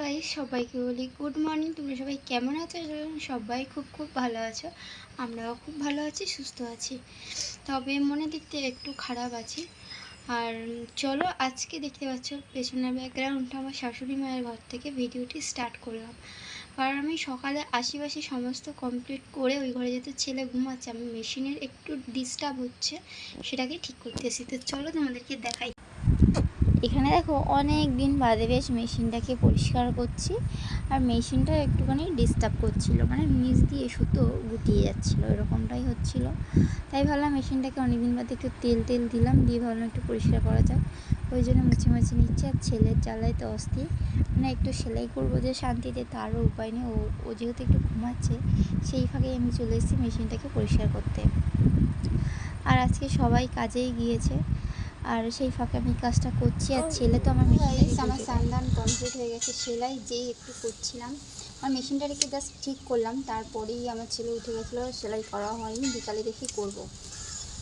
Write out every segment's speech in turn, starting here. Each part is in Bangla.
গাই সবাইকে বলি গুড মর্নিং তোমরা সবাই কেমন আছো? সবাই খুব খুব ভালো আছো। আমরাও খুব ভালো আছি, সুস্থ আছি। তবে মনে দিক থেকে একটু খারাপ আছি। আর চলো, আজকে দেখতে পাচ্ছ, পেছনের ব্যাকগ্রাউন্ডটা আমার শাশুড়ি মায়ের ঘর থেকে ভিডিওটি স্টার্ট করলাম। কারণ আমি সকালে আশেপাশে সমস্ত কমপ্লিট করে ওই ঘরে যেহেতু ছেলে ঘুমাচ্ছে, আমি মেশিনের একটু ডিস্টার্ব হচ্ছে, সেটাকে ঠিক করতেছি। তো চলো তোমাদেরকে দেখাই। এখানে দেখো অনেক দিন বাদে বেশ মেশিনটাকে পরিষ্কার করছি, আর মেশিনটা একটুখানি ডিস্টার্ব করছিল মানে নিচ দিয়ে সুতো গুটিয়ে যাচ্ছিল, এরকমটাই হচ্ছিল। তাই ভাবলাম মেশিনটাকে অনেক দিন বাদে একটু তেল তেল দিলাম, দিয়ে ভাবলাম একটু পরিষ্কার করা যাক। ওই জন্য মুছে মুছে নিচ্ছে, আর ছেলের জ্বালায় তো অস্থির মানে একটু সেলাই করব যে শান্তিতে, তারও উপায় নেই, ও ও যেহেতু একটু ঘুমাচ্ছে, সেই ফাঁকে আমি চলে এসেছি মেশিনটাকে পরিষ্কার করতে। আর আজকে সবাই কাজেই গিয়েছে আর সেই ফাঁকে আমি কাজটা করছি আর ছেলে তো আমার আমার সান্দান কমপ্লিট হয়ে গেছে সেলাই যেই একটু করছিলাম আমার মেশিনটা রেখে জাস্ট ঠিক করলাম তারপরেই আমার ছেলে উঠে গেছিল সেলাই করা হয়নি বিকালে দেখি করব।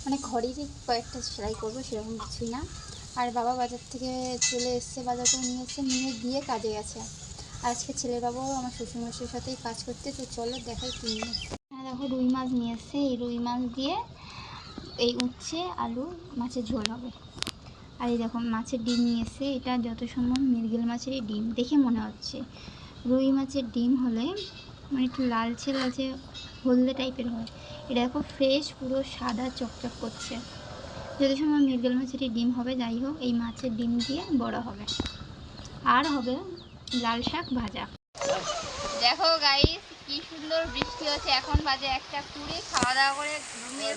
মানে ঘরেরই কয়েকটা সেলাই করব সেরকম কিছুই না। আর বাবা বাজার থেকে চলে এসছে বাজার করে নিয়ে এসছে নিয়ে দিয়ে কাজে গেছে। আর আজকে ছেলের বাবাও আমার শ্বশুরমশাইয়ের সাথেই কাজ করতে তো চলো দেখাই কি নিয়ে হ্যাঁ দেখো রুই মাছ নিয়ে এসছে এই রুই মাছ দিয়ে এই উচ্ছে আলু মাছের ঝোল হবে। আর এই দেখো মাছের ডিম নিয়ে এসে এটা যত সম্ভব মৃগেল মাছেরই ডিম দেখে মনে হচ্ছে। রুই মাছের ডিম হলে মানে একটু লালচে লালচে হলদে টাইপের হয়। এটা দেখো ফ্রেশ পুরো সাদা, চকচক করছে। যত সময় মৃগেল মাছেরই ডিম হবে, যাই হোক, এই মাছের ডিম দিয়ে বড় হবে। আর হবে লাল শাক ভাজা। দেখো গাইস কি সুন্দর বৃষ্টি হচ্ছে। এখন বাজে একটা কুড়ি, খাওয়া দাওয়া করে ঘুমিয়ে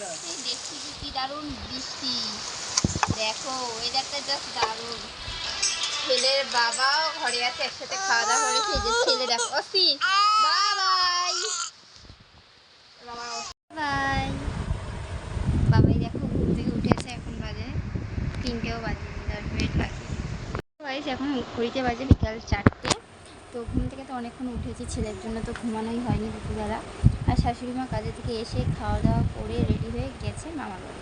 দেখছি কি দারুণ বৃষ্টি। দেখো ওয়েদারটা জাস্ট দারুণ। ছেলের বাবাও ঘরে আছে, একসাথে খাওয়া দাওয়া করেছে যে ছেলে দেখো, অসি বাই বাই বাবাই দেখো, ঘুম থেকে উঠেছে এখন বাজে তিনটেও বাজে, দশ মিনিট বাকি। গাইস এখন ঘড়িতে বাজে বিকাল চারটে। তো ঘুম থেকে তো অনেকক্ষণ উঠেছি, ছেলের জন্য তো ঘুমানোই হয়নি দুপুরবেলা। আর শাশুড়ি মা কাজে থেকে এসে খাওয়া দাওয়া করে রেডি হয়ে গেছে মামার বাড়ি।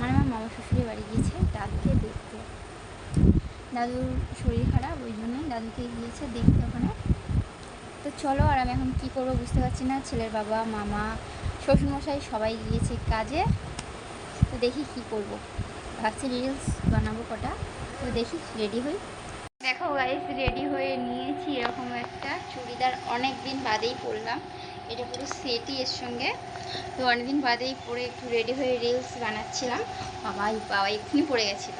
মানে আমার মামা শ্বশুরের বাড়ি গিয়েছে দাদুকে দেখতে। দাদুর শরীর খারাপ, ওই জন্যই দাদুকে গিয়েছে দেখতে ওখানে। তো চলো আর আমি এখন কী করব বুঝতে পারছি না। ছেলের বাবা, মামা, শ্বশুরমশাই সবাই গিয়েছে কাজে। তো দেখি কি করব। ভাবছি রিলস বানাবো কটা। তো দেখি রেডি হই। দেখো গাইস রেডি হয়ে নিয়েছি এরকম একটা চুড়িদার। অনেক দিন বাদেই পরলাম। এটা পুরো সেটই এর সঙ্গে। তো অনেকদিন বাদেই পরে একটু রেডি হয়ে রিলস বানাচ্ছিলাম। বাবা বাবা এক্ষুনি পড়ে গেছিল।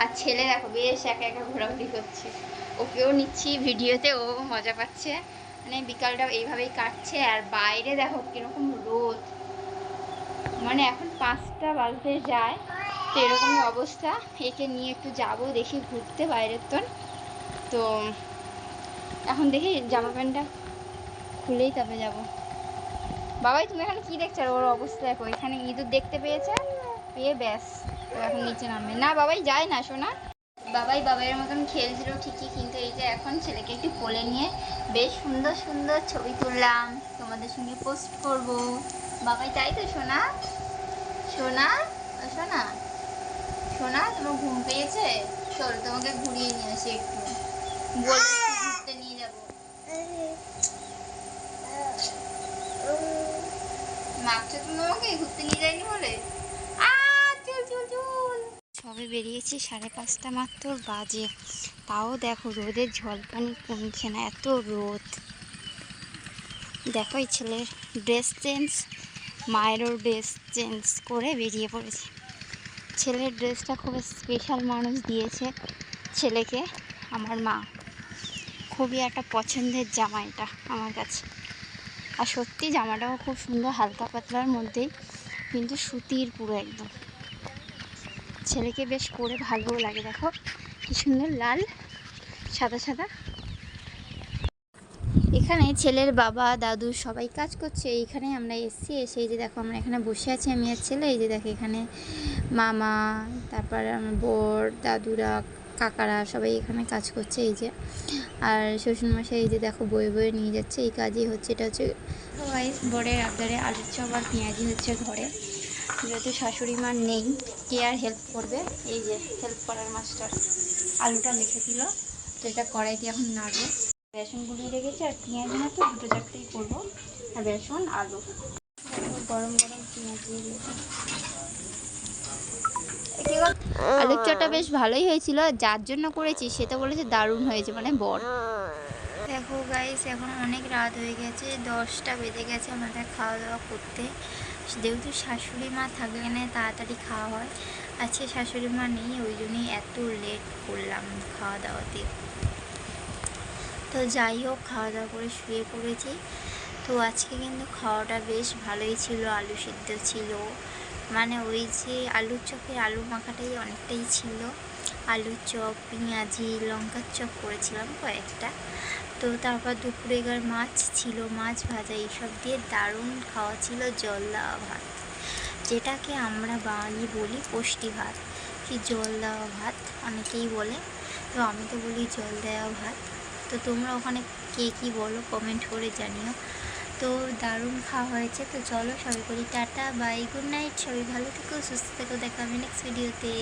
আর ছেলে দেখো বেশ একা একা ঘোরাঘুরি করছে। ওকেও নিচ্ছি ভিডিওতে, ও মজা পাচ্ছে। মানে বিকালটা এইভাবেই কাটছে। আর বাইরে দেখো কীরকম রোদ। মানে এখন পাঁচটা বাজতে যায়, তো এরকম অবস্থা। একে নিয়ে একটু যাব, দেখি ঘুরতে বাইরের তোর তো এখন দেখি জামা প্যান্টটা খুলেই তবে যাব। বাবাই, তুমি এখানে কি দেখছ? আর ওর অবস্থা দেখো, এখানে ইঁদুর দেখতে পেয়েছে, পেয়ে ব্যাস তো এখন নিচে নামবে। না, বাবাই যায় না শোনা বাবাই বাবাইয়ের মতন খেলছিল ঠিকই, কিন্তু এই যে এখন ছেলেকে একটু কোলে নিয়ে বেশ সুন্দর সুন্দর ছবি তুললাম, তোমাদের সঙ্গে পোস্ট করব। বাবাই, তাই তো, সোনা? সোনা? ও, সোনা? সোনা, তোমার ঘুম পেয়েছে? চল, তোমাকে ঘুরিয়ে নিয়ে আসি একটু। বলে ঘুরতে নিয়ে যাব তুমি আমাকে ঘুরতে নিয়ে যায়নি বলে? সবে বেরিয়েছি সাড়ে পাঁচটা মাত্র বাজে। তাও দেখো রোদের ঝলকানি কমছে না, এত রোদ। দেখো এই ছেলের ড্রেস চেঞ্জ মায়েরও ড্রেস চেঞ্জ করে বেরিয়ে পড়েছে। ছেলের ড্রেসটা খুব স্পেশাল মানুষ দিয়েছে ছেলেকে, আমার মা। খুবই একটা পছন্দের জামা এটা আমার কাছে। আর সত্যি জামাটাও খুব সুন্দর, হালকা পাতলার মধ্যেই, কিন্তু সুতির পুরো একদম। ছেলেকে বেশ পরে ভালোও লাগে, দেখো। কি সুন্দর লাল, সাদা সাদা। এখানে ছেলের বাবা, দাদু সবাই কাজ করছে। এইখানে আমরা এসছি, এসে এই যে দেখো, আমরা এখানে বসে আছি, আমি আর ছেলে। এই যে দেখো, এখানে মামা, তারপর আমার বর, দাদুরা কাকারা সবাই এখানে কাজ করছে, এই যে। আর শ্বশুরমশাই এই যে দেখো বয়ে বয়ে নিয়ে যাচ্ছে, এই কাজই হচ্ছে, এটা হচ্ছে বরের আবদারে আলুর চপ আর পেঁয়াজি হচ্ছে ঘরে। যেহেতু শাশুড়ি মার নেই, কে আর হেল্প করবে? এই যে হেল্প করার মাস্টার আলুটা লিখে দিল, তো এটা কড়াইতে এখন নাড়বো। বেসন গুলিয়ে রেখেছি আর পেঁয়াজ না তো দুটো চারটেই করব, আর বেসন, আলু। গরম গরম পেঁয়াজ দিয়ে আলুর চপটা বেশ ভালোই হয়েছিল, যার জন্য করেছি সেটা বলেছে দারুণ হয়েছে মানে বর। দেখো গাইস এখন অনেক রাত হয়ে গেছে, দশটা বেজে গেছে আমাদের খাওয়া দাওয়া করতে। যেহেতু শাশুড়ি মা থাকলে না তাড়াতাড়ি খাওয়া হয়, আজকে শাশুড়ি মা নেই, ওই জন্যই এত লেট করলাম খাওয়া দাওয়াতে তো যাই হোক খাওয়া দাওয়া করে শুয়ে পড়েছি। তো আজকে কিন্তু খাওয়াটা বেশ ভালোই ছিল, আলু সিদ্ধ ছিল। মানে ওই যে আলুর চপের আলু মাখাটাই অনেকটাই ছিল। আলুর চপ, পেঁয়াজি, লঙ্কার চপ করেছিলাম কয়েকটা। তো তারপর দুপুরে এবার মাছ ছিল, মাছ ভাজা এইসব দিয়ে দারুণ খাওয়া ছিল জল দেওয়া ভাত। যেটাকে আমরা বাঙালি বলি পুষ্টি ভাত। কি জল দেওয়া ভাত? অনেকেই বলে। তো আমি তো বলি জল দেওয়া ভাত। তো তোমরা ওখানে কে কী বলো কমেন্ট করে জানিও। তো দারুণ খাওয়া হয়েছে। তো চলো সবাই করি টাটা বাই গুড নাইট সবাই ভালো থেকো, সুস্থ থেকো, দেখা হবে নেক্সট ভিডিওতে